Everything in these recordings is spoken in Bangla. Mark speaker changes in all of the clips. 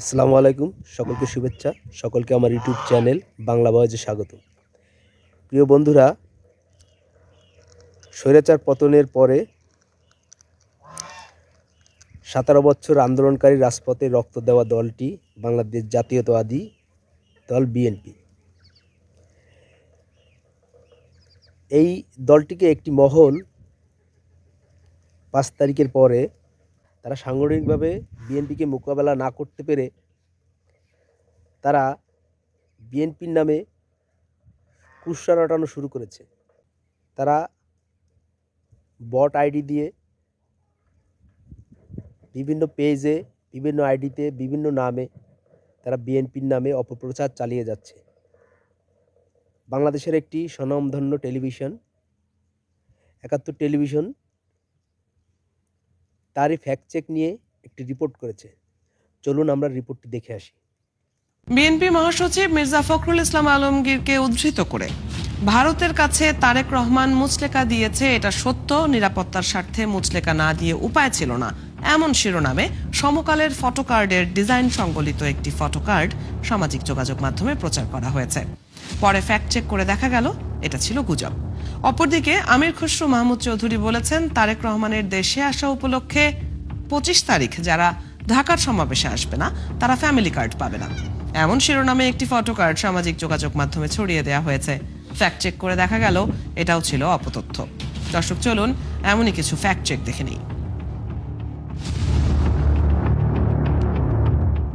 Speaker 1: আসসালামু আলাইকুম সকলকে শুভেচ্ছা সকলকে আমার ইউটিউব চ্যানেল বাংলা বয়েজে স্বাগত প্রিয় বন্ধুরা স্বৈরাচার পতনের পরে সতেরো বছর আন্দোলনকারী রাজপথে রক্ত দেওয়া দলটি বাংলাদেশ জাতীয়তাবাদী দল বিএনপি এই দলটিকে একটি মহল পাঁচ তারিখের পরে তারা সাংগঠনিকভাবে বিএনপিকে মোকাবেলা না করতে পেরে তারা বিএনপির নামে কুসরা রটানো শুরু করেছে তারা বট আইডি দিয়ে বিভিন্ন পেজে বিভিন্ন আইডিতে বিভিন্ন নামে তারা বিএনপির নামে অপপ্রচার চালিয়ে যাচ্ছে বাংলাদেশের একটি স্বনামধন্য টেলিভিশন একাত্তর টেলিভিশন তারই ফ্যাক্ট চেক নিয়ে একটি রিপোর্ট করেছে চলুন আমরা রিপোর্টটি দেখে আসি
Speaker 2: বিএনপি মহাসচিব মির্জা ফখরুল ইসলাম আলমগীরকে উদ্ধৃত করে ভারতের কাছে তারেক রহমান মুচলেকা দিয়েছে এটা সত্য নিরাপত্তার স্বার্থে মুচলেকা না দিয়ে উপায় ছিল না এমন শিরোনামে সমকালের ফটোকার্ডের ডিজাইন সংবলিত একটি ফটোকার্ড সামাজিক যোগাযোগ মাধ্যমে প্রচার করা হয়েছে পরে ফ্যাক্ট চেক করে দেখা গেল এটা ছিল গুজব অপরদিকে আমির খসরু মাহমুদ চৌধুরী বলেছেন তারেক রহমানের দেশে আসা উপলক্ষে পঁচিশ তারিখ যারা ঢাকার সমাবেশে আসবে না তারা ফ্যামিলি কার্ড পাবে না এমন শিরোনামে একটি ফটো কার্ড সামাজিক যোগাযোগ মাধ্যমে ছড়িয়ে দেওয়া হয়েছে ফ্যাক্ট চেক করে দেখা গেল এটাও ছিল অপতথ্য দর্শক চলুন এমনই কিছু ফ্যাক্ট চেক দেখে নিই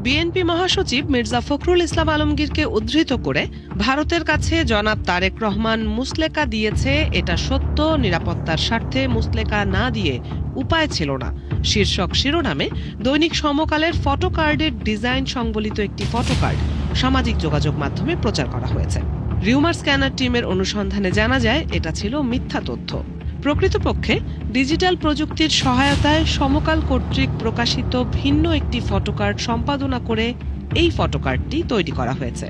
Speaker 2: বিএনপি মহাসচিব মির্জা ফখরুল ইসলাম আলমগীরকে উদ্ধৃত করে ভারতের কাছে জনাব তারেক রহমান মুসলেকা দিয়েছে এটা সত্য নিরাপত্তার স্বার্থে মুসলেকা না দিয়ে উপায় ছিল না শীর্ষক শিরোনামে দৈনিক সমকালের ফটোকার্ডের ডিজাইন সংবলিত একটি ফটোকার্ড সামাজিক যোগাযোগ মাধ্যমে প্রচার করা হয়েছে রিউমার স্ক্যানার টিমের অনুসন্ধানে জানা যায় এটা ছিল মিথ্যা তথ্য প্রকৃতপক্ষে ডিজিটাল প্রযুক্তির সহায়তায় সমকাল কর্তৃক প্রকাশিত ভিন্ন একটি ফটোকার্ড সম্পাদনা করে এই ফটোকার্ডটি তৈরি করা হয়েছে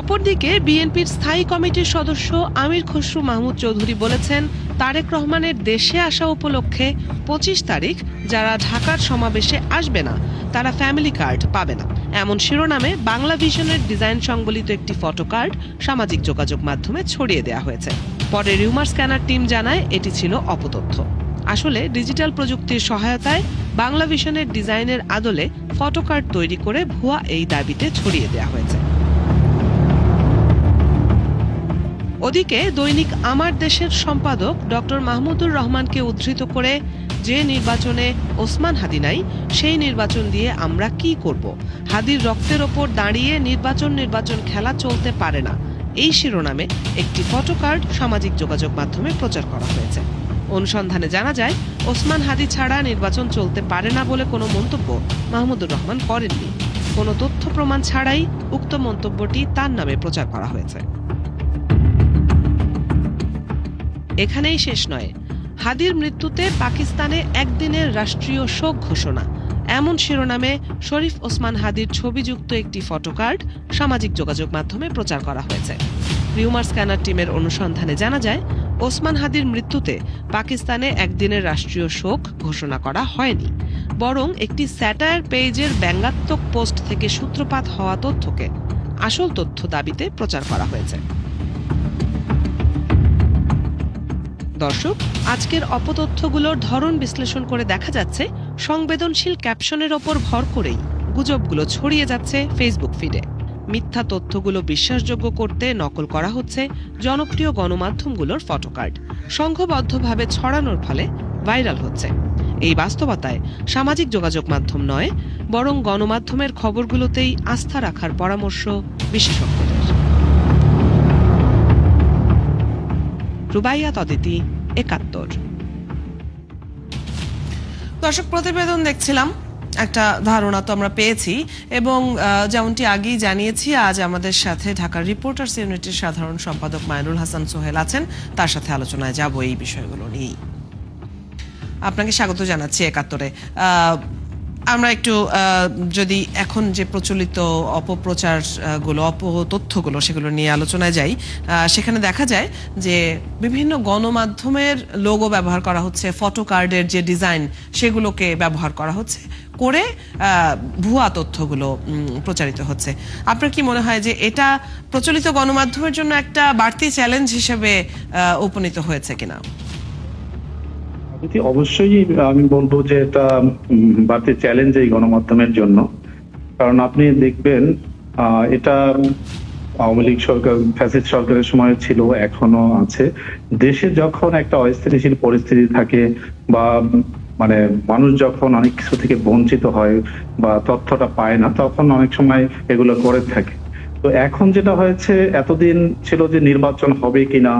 Speaker 2: অপরদিকে বিএনপির স্থায়ী কমিটির সদস্য আমির খসরু মাহমুদ চৌধুরী বলেছেন তারেক রহমানের দেশে আসা উপলক্ষে পঁচিশ তারিখ যারা ঢাকার সমাবেশে আসবে না তারা ফ্যামিলি কার্ড পাবে না এমন শিরোনামে বাংলা ভিশনের ডিজাইন সংবলিত একটি ফটো কার্ড সামাজিক যোগাযোগ মাধ্যমে ছড়িয়ে দেওয়া হয়েছে পরে রিউমার স্ক্যানার টিম জানায় এটি ছিল অপতথ্য আসলে ডিজিটাল প্রযুক্তির সহায়তায় বাংলা ভিশনের ডিজাইনের আদলে ফটোকার্ড তৈরি করে ভুয়া এই দাবিতে ছড়িয়ে দেওয়া হয়েছে ওদিকে দৈনিক আমার দেশের সম্পাদক ডক্টর মাহমুদুর রহমানকে উদ্ধৃত করে যে নির্বাচনে ওসমান হাদি নাই সেই নির্বাচন দিয়ে আমরা কি করব হাদির রক্তের ওপর দাঁড়িয়ে নির্বাচন নির্বাচন খেলা চলতে পারে না এই শিরোনামে একটি ফটোকার্ড সামাজিক যোগাযোগ মাধ্যমে প্রচার করা হয়েছে অনুসন্ধানে জানা যায় ওসমান হাদি ছাড়া নির্বাচন চলতে পারে না বলে কোনো মন্তব্য মাহমুদুর রহমান করেননি কোনো তথ্য প্রমাণ ছাড়াই উক্ত মন্তব্যটি তার নামে প্রচার করা হয়েছে এখানেই শেষ নয় হাদির মৃত্যুতে পাকিস্তানে একদিনের রাষ্ট্রীয় শোক ঘোষণা এমন শিরোনামে শরীফ ওসমান হাদির ছবিযুক্ত একটি ফটোকার্ড সামাজিক যোগাযোগ মাধ্যমে প্রচার করা হয়েছে রিউমার স্ক্যানার টিমের অনুসন্ধানে জানা যায় ওসমান হাদির মৃত্যুতে পাকিস্তানে একদিনের রাষ্ট্রীয় শোক ঘোষণা করা হয়নি বরং একটি স্যাটায়ার পেজের ব্যঙ্গাত্মক পোস্ট থেকে সূত্রপাত হওয়া তথ্যকে আসল তথ্য দাবিতে প্রচার করা হয়েছে দর্শক আজকের অপতথ্যগুলোর ধরন বিশ্লেষণ করে দেখা যাচ্ছে সংবেদনশীল ক্যাপশনের ওপর ভর করেই গুজবগুলো ছড়িয়ে যাচ্ছে ফেসবুক ফিডে মিথ্যা তথ্যগুলো বিশ্বাসযোগ্য করতে নকল করা হচ্ছে জনপ্রিয় গণমাধ্যমগুলোর ফটোকার্ড সংঘবদ্ধভাবে ছড়ানোর ফলে ভাইরাল হচ্ছে এই বাস্তবতায় সামাজিক যোগাযোগ মাধ্যম নয় বরং গণমাধ্যমের খবরগুলোতেই আস্থা রাখার পরামর্শ বিশেষজ্ঞদের রুবাইয়া তদিতি একাত্তর দর্শক প্রতিবেদন দেখছিলাম একটা ধারণা তো আমরা পেয়েছি এবং যেমনটি আগেই জানিয়েছি আজ আমাদের সাথে ঢাকার রিপোর্টার্স ইউনিটের সাধারণ সম্পাদক মাইনুল হাসান সোহেল আছেন তার সাথে আলোচনায় যাব এই বিষয়গুলো নিয়েই আপনাকে স্বাগত জানাচ্ছি একাত্তরে আমরা একটু যদি এখন যে প্রচলিত অপপ্রচারগুলো অপ তথ্যগুলো সেগুলো নিয়ে আলোচনায় যাই সেখানে দেখা যায় যে বিভিন্ন গণমাধ্যমের লোগো ব্যবহার করা হচ্ছে ফটো কার্ডের যে ডিজাইন সেগুলোকে ব্যবহার করা হচ্ছে করে ভুয়া তথ্যগুলো প্রচারিত হচ্ছে আপনার কি মনে হয় যে এটা প্রচলিত গণমাধ্যমের জন্য একটা বাড়তি চ্যালেঞ্জ হিসেবে উপনীত হয়েছে কিনা
Speaker 3: অবশ্যই আমি বলবো যে এটা বাড়তি চ্যালেঞ্জ এই গণমাধ্যমের জন্য কারণ আপনি দেখবেন এটা আওয়ামী লীগ সরকার ফ্যাসিস্ট সরকারের সময় ছিল এখনো আছে দেশে যখন একটা অস্থিতিশীল পরিস্থিতি থাকে বা মানে মানুষ যখন অনেক কিছু থেকে বঞ্চিত হয় বা তথ্যটা পায় না তখন অনেক সময় এগুলো করে থাকে তো এখন যেটা হয়েছে এতদিন ছিল যে নির্বাচন হবে কিনা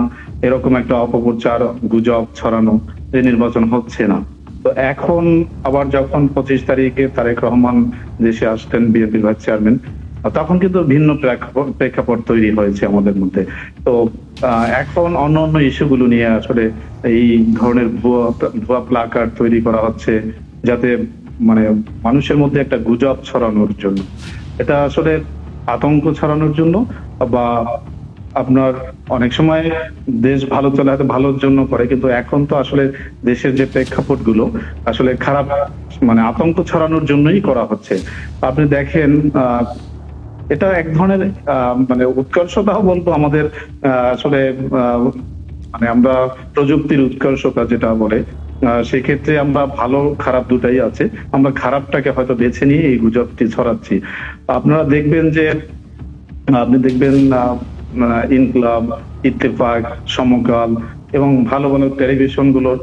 Speaker 3: এরকম একটা অপপ্রচার গুজব ছড়ানো যে নির্বাচন হচ্ছে না তো এখন আবার যখন পঁচিশ তারিখে তারেক রহমান দেশে আসতেন বিএনপির ভাইস চেয়ারম্যান তখন কিন্তু ভিন্ন প্রেক্ষাপট প্রেক্ষাপট তৈরি হয়েছে আমাদের মধ্যে তো এখন অন্য অন্য ইস্যুগুলো নিয়ে আসলে এই ধরনের ভুয়া ভুয়া প্লাকার তৈরি করা হচ্ছে যাতে মানে মানুষের মধ্যে একটা গুজব ছড়ানোর জন্য এটা আসলে আতঙ্ক ছড়ানোর জন্য বা আপনার অনেক সময় দেশ ভালো চলে হয়তো ভালোর জন্য করে কিন্তু এখন তো আসলে দেশের যে প্রেক্ষাপট গুলো আসলে খারাপ মানে আতঙ্ক ছড়ানোর জন্যই করা হচ্ছে আপনি দেখেন এটা এক ধরনের মানে উৎকর্ষতাও বলবো আমাদের আসলে মানে আমরা প্রযুক্তির উৎকর্ষতা যেটা বলে সেক্ষেত্রে আমরা ভালো খারাপ দুটাই আছে আমরা খারাপটাকে হয়তো বেছে নিয়ে এই গুজবটি ছড়াচ্ছি আপনারা দেখবেন যে আপনি দেখবেন ইনকলাব ইত্তেফাক সমকাল এবং ভালো ভালো টেলিভিশন গুলোর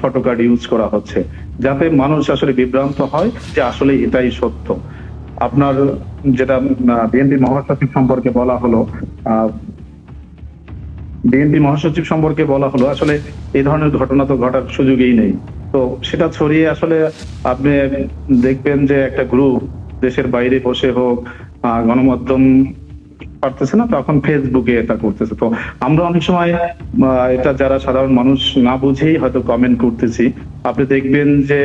Speaker 3: ফটো কার্ড ইউজ করা হচ্ছে যাতে মানুষ আসলে বিভ্রান্ত হয় যে আসলে এটাই সত্য আপনার যেটা বিএনপি মহাসচিব সম্পর্কে বলা হলো বিএনপি মহাসচিব সম্পর্কে বলা হলো আসলে এই ধরনের ঘটনা তো ঘটার সুযোগই নেই তো সেটা ছড়িয়ে আসলে আপনি দেখবেন যে একটা গ্রুপ দেশের বাইরে বসে হোক গণমাধ্যম পারতেছে না তখন ফেসবুকে এটা করতেছে তো আমরা অনেক সময় এটা যারা সাধারণ মানুষ না বুঝেই হয়তো কমেন্ট করতেছি আপনি দেখবেন যে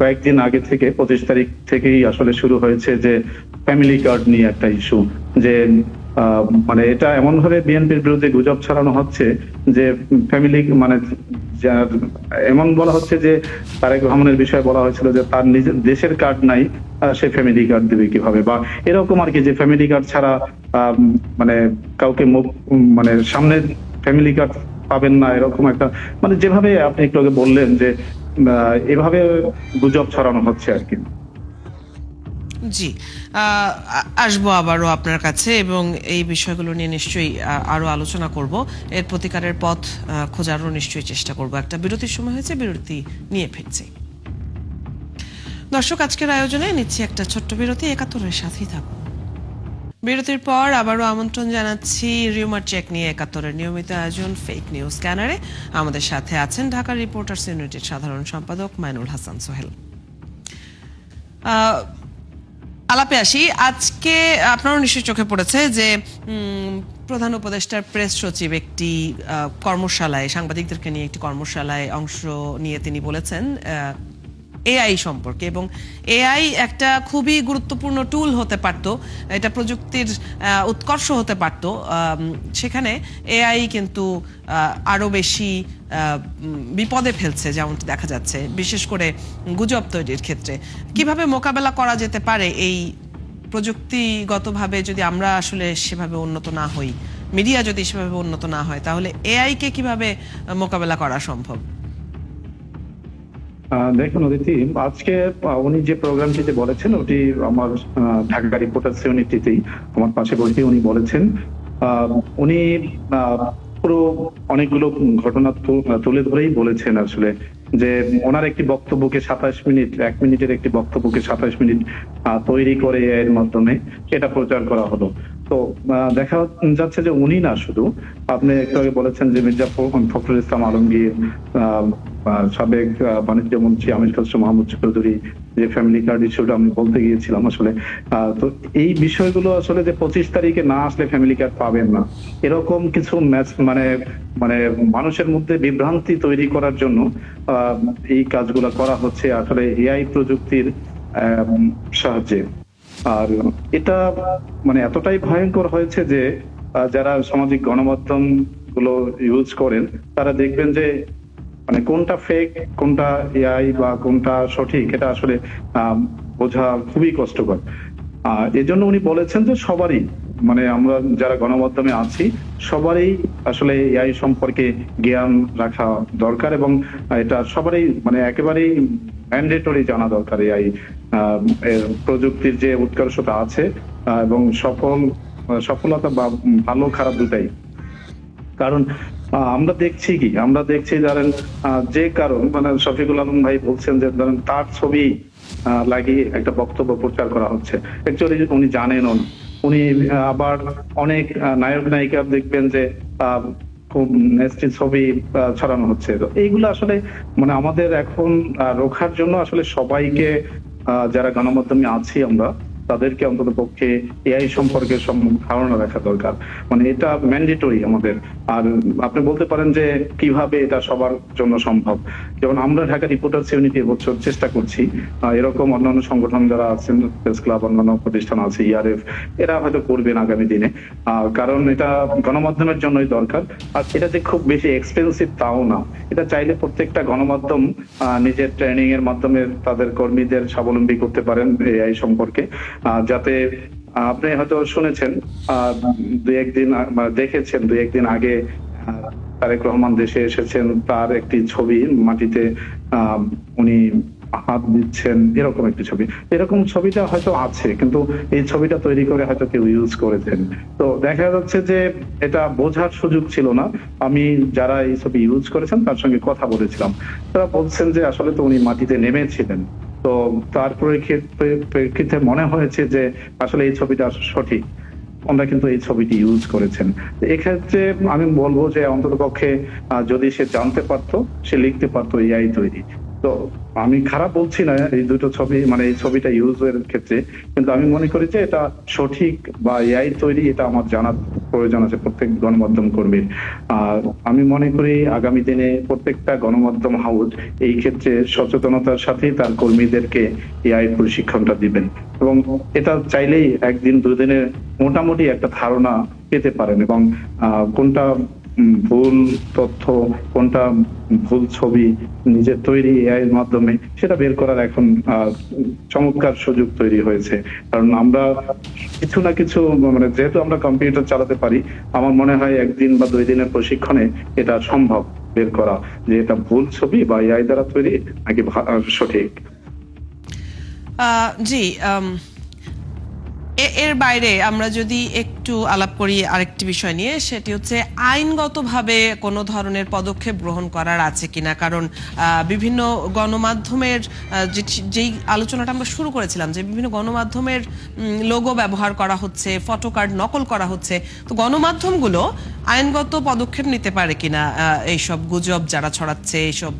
Speaker 3: কয়েকদিন আগে থেকে পঁচিশ তারিখ থেকেই আসলে শুরু হয়েছে যে ফ্যামিলি কার্ড নিয়ে একটা ইস্যু যে মানে এটা এমন ভাবে বিএনপির বিরুদ্ধে গুজব ছড়ানো হচ্ছে যে ফ্যামিলি মানে এমন বলা হচ্ছে যে তারেক রহমানের বিষয়ে বলা হয়েছিল যে তার নিজের দেশের কার্ড নাই সে ফ্যামিলি কার্ড দেবে কিভাবে বা এরকম আর কি যে ফ্যামিলি কার্ড ছাড়া মানে কাউকে মানে সামনে ফ্যামিলি কার্ড পাবেন না এরকম একটা মানে যেভাবে আপনি একটু আগে বললেন যে এভাবে গুজব ছড়ানো হচ্ছে আর কি
Speaker 2: জি আসবো আবারও আপনার কাছে এবং এই বিষয়গুলো নিয়ে নিশ্চয়ই আরও আলোচনা করব এর প্রতিকারের পথ খোঁজারও নিশ্চয়ই চেষ্টা করব একটা বিরতির সময় হয়েছে বিরতি নিয়ে ফিরছি দর্শক আজকের আয়োজনে নিচ্ছি একটা ছোট্ট বিরতি একাত্তরের সাথেই থাকুন বিরতির পর আবারও আমন্ত্রণ জানাচ্ছি রিউমার চেক নিয়ে একাত্তরের নিয়মিত আয়োজন ফেক নিউজ স্ক্যানারে আমাদের সাথে আছেন ঢাকা রিপোর্টার্স ইউনিটের সাধারণ সম্পাদক মাইনুল হাসান সোহেল আলাপে আসি আজকে আপনারও নিশ্চয়ই চোখে পড়েছে যে প্রধান উপদেষ্টার প্রেস সচিব একটি কর্মশালায় সাংবাদিকদেরকে নিয়ে একটি কর্মশালায় অংশ নিয়ে তিনি বলেছেন এআই সম্পর্কে এবং এআই একটা খুবই গুরুত্বপূর্ণ টুল হতে পারত এটা প্রযুক্তির উৎকর্ষ হতে পারত সেখানে এআই কিন্তু আরও বেশি বিপদে ফেলছে যেমন দেখা যাচ্ছে বিশেষ করে গুজব তৈরির ক্ষেত্রে কিভাবে মোকাবেলা করা যেতে পারে এই প্রযুক্তিগতভাবে যদি আমরা আসলে সেভাবে উন্নত না হই মিডিয়া যদি সেভাবে উন্নত না হয় তাহলে এআইকে কিভাবে মোকাবেলা করা সম্ভব
Speaker 4: দেখুন অদিতি আজকে উনি যে প্রোগ্রামটিতে বলেছেন ওটি আমার ঢাকা রিপোর্টার ইউনিটিতেই আমার পাশে বসে উনি বলেছেন উনি পুরো অনেকগুলো ঘটনা তুলে ধরেই বলেছেন আসলে যে ওনার একটি বক্তব্যকে সাতাশ মিনিট এক মিনিটের একটি বক্তব্যকে সাতাশ মিনিট তৈরি করে এর মাধ্যমে এটা প্রচার করা হলো তো দেখা যাচ্ছে যে উনি না শুধু আপনি একটু আগে বলেছেন যে মির্জা ফখরুল ইসলাম আলমগীর সাবেক বাণিজ্য মন্ত্রী আমির খসরু মাহমুদ চৌধুরী যে ফ্যামিলি কার্ড ইস্যুটা আমি বলতে গিয়েছিলাম আসলে তো এই বিষয়গুলো আসলে যে পঁচিশ তারিখে না আসলে ফ্যামিলি কার্ড পাবেন না এরকম কিছু ম্যাচ মানে মানে মানুষের মধ্যে বিভ্রান্তি তৈরি করার জন্য এই কাজগুলো করা হচ্ছে আসলে এআই প্রযুক্তির সাহায্যে আর এটা মানে এতটাই ভয়ঙ্কর হয়েছে যে যারা সামাজিক গণমাধ্যম গুলো ইউজ করেন তারা দেখবেন যে মানে কোনটা ফেক কোনটা এআই বা কোনটা সঠিক এটা আসলে বোঝা খুবই কষ্টকর এজন্য উনি বলেছেন যে সবারই মানে আমরা যারা গণমাধ্যমে আছি সবারই আসলে এআই সম্পর্কে জ্ঞান রাখা দরকার এবং এটা সবারই মানে একেবারেই ম্যান্ডেটরি জানা দরকার এআই প্রযুক্তির যে উৎকর্ষতা আছে এবং সফল সফলতা বা ভালো খারাপ দুটাই কারণ আমরা দেখছি কি আমরা দেখছি ধরেন যে কারণ মানে শফিকুল আলম ভাই বলছেন যে ধরেন তার ছবি লাগিয়ে একটা বক্তব্য প্রচার করা হচ্ছে একচুয়ালি উনি জানেন উনি আবার অনেক নায়ক নায়িকা দেখবেন যে খুব নেস্টি ছবি ছড়ানো হচ্ছে এইগুলো আসলে মানে আমাদের এখন রোখার জন্য আসলে সবাইকে যারা গণমাধ্যমে আছি আমরা তাদেরকে অন্তত পক্ষে এআই সম্পর্কে ধারণা রাখা দরকার মানে এটা ম্যান্ডেটরি আমাদের আর আপনি বলতে পারেন যে কিভাবে এটা সবার জন্য সম্ভব যেমন আমরা ঢাকা রিপোর্টার্স ইউনিটি এবছর চেষ্টা করছি এরকম অন্যান্য সংগঠন যারা আছেন প্রেস ক্লাব অন্যান্য প্রতিষ্ঠান আছে ইআরএফ e এরা হয়তো করবেন আগামী দিনে কারণ এটা গণমাধ্যমের জন্যই দরকার আর এটা যে খুব বেশি এক্সপেন্সিভ তাও না এটা চাইলে প্রত্যেকটা গণমাধ্যম নিজের ট্রেনিং এর মাধ্যমে তাদের কর্মীদের স্বাবলম্বী করতে পারেন এআই সম্পর্কে যাতে আপনি হয়তো শুনেছেন দু একদিন দেখেছেন দু একদিন আগে তারেক রহমান দেশে এসেছেন তার একটি ছবি মাটিতে উনি হাত দিচ্ছেন এরকম একটি ছবি এরকম ছবিটা হয়তো আছে কিন্তু এই ছবিটা তৈরি করে হয়তো কেউ ইউজ করেছেন তো দেখা যাচ্ছে যে এটা বোঝার সুযোগ ছিল না আমি যারা এই ছবি ইউজ করেছেন তার সঙ্গে কথা বলেছিলাম তারা বলছেন যে আসলে তো উনি মাটিতে নেমেছিলেন তো তার প্রেক্ষিতে মনে হয়েছে যে আসলে এই ছবিটা সঠিক ওনারা কিন্তু এই ছবিটি ইউজ করেছেন এক্ষেত্রে আমি বলবো যে অন্তত পক্ষে যদি সে জানতে পারতো সে লিখতে পারতো এআই তৈরি তো আমি খারাপ বলছি না এই দুটো ছবি মানে এই ছবিটা ইউজ এর ক্ষেত্রে কিন্তু আমি মনে করি যে এটা সঠিক বা এআই তৈরি এটা আমার জানার প্রয়োজন আছে প্রত্যেক গণমাধ্যম কর্মীর আর আমি মনে করি আগামী দিনে প্রত্যেকটা গণমাধ্যম হাউস এই ক্ষেত্রে সচেতনতার সাথে তার কর্মীদেরকে এআই প্রশিক্ষণটা দিবেন এবং এটা চাইলেই একদিন দুদিনের মোটামুটি একটা ধারণা পেতে পারেন এবং কোনটা ভুল তথ্য কোনটা ভুল ছবি নিজের তৈরি এআই এর মাধ্যমে সেটা বের করার এখন চমৎকার সুযোগ তৈরি হয়েছে কারণ আমরা কিছু না কিছু মানে যেহেতু আমরা কম্পিউটার চালাতে পারি আমার মনে হয় একদিন বা দুই দিনের প্রশিক্ষণে এটা সম্ভব বের করা যে এটা ভুল ছবি বা এআই দ্বারা তৈরি নাকি সঠিক
Speaker 2: জি এর বাইরে আমরা যদি একটু আলাপ করি আরেকটি বিষয় নিয়ে সেটি হচ্ছে আইনগতভাবে কোনো ধরনের পদক্ষেপ গ্রহণ করার আছে কিনা কারণ বিভিন্ন গণমাধ্যমের যেই আলোচনাটা আমরা শুরু করেছিলাম যে বিভিন্ন গণমাধ্যমের লোগো ব্যবহার করা হচ্ছে ফটোকার্ড নকল করা হচ্ছে তো গণমাধ্যমগুলো আইনগত পদক্ষেপ নিতে পারে কিনা এইসব গুজব যারা ছড়াচ্ছে এইসব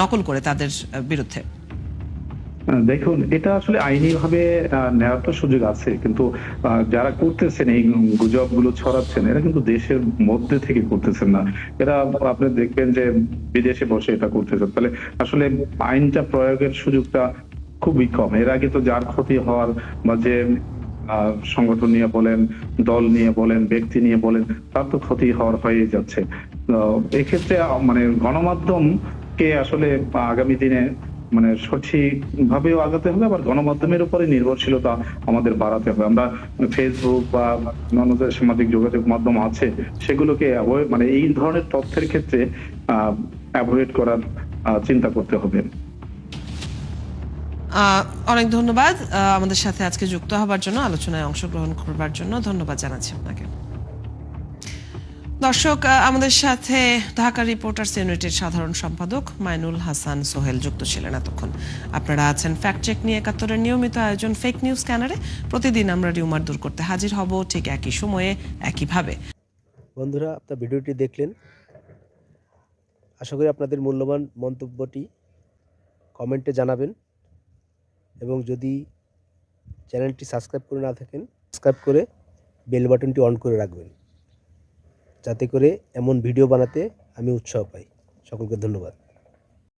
Speaker 2: নকল করে তাদের বিরুদ্ধে
Speaker 4: দেখুন এটা আসলে আইনিভাবে নেওয়ার তো সুযোগ আছে কিন্তু যারা করতেছেন এই গুজব গুলো ছড়াচ্ছেন এরা কিন্তু দেশের মধ্যে থেকে করতেছেন না এরা আপনি দেখবেন যে বিদেশে বসে এটা করতেছেন তাহলে আসলে আইনটা প্রয়োগের সুযোগটা খুবই কম এর আগে তো যার ক্ষতি হওয়ার বা যে সংগঠন নিয়ে বলেন দল নিয়ে বলেন ব্যক্তি নিয়ে বলেন তার তো ক্ষতি হওয়ার হয়ে যাচ্ছে এক্ষেত্রে মানে গণমাধ্যম কে আসলে আগামী দিনে মানে সঠিক ভাবে আগাতে হবে আবার গণমাধ্যমের উপরে নির্ভরশীলতা আমাদের বাড়াতে হবে আমরা ফেসবুক বা অন্যান্য যে সামাজিক যোগাযোগ মাধ্যম আছে সেগুলোকে মানে এই ধরনের তথ্যের ক্ষেত্রে অ্যাভয়েড করার চিন্তা করতে হবে
Speaker 2: অনেক ধন্যবাদ আমাদের সাথে আজকে যুক্ত হবার জন্য আলোচনায় অংশগ্রহণ করবার জন্য ধন্যবাদ জানাচ্ছি আপনাকে দর্শক আমাদের সাথে ঢাকা রিপোর্টার্স ইউনিটের সাধারণ সম্পাদক মাইনুল হাসান সোহেল যুক্ত ছিলেন এতক্ষণ আপনারা আছেন ফ্যাক্ট চেক নিয়ে একাত্তরের নিয়মিত আয়োজন ফেক নিউজ স্ক্যানারে প্রতিদিন আমরা রিউমার দূর করতে হাজির হব ঠিক একই সময়ে একইভাবে
Speaker 1: বন্ধুরা আপনার ভিডিওটি দেখলেন আশা করি আপনাদের মূল্যবান মন্তব্যটি কমেন্টে জানাবেন এবং যদি চ্যানেলটি সাবস্ক্রাইব করে না থাকেন সাবস্ক্রাইব করে বেল বাটনটি অন করে রাখবেন যাতে করে এমন ভিডিও বানাতে আমি উৎসাহ পাই সকলকে ধন্যবাদ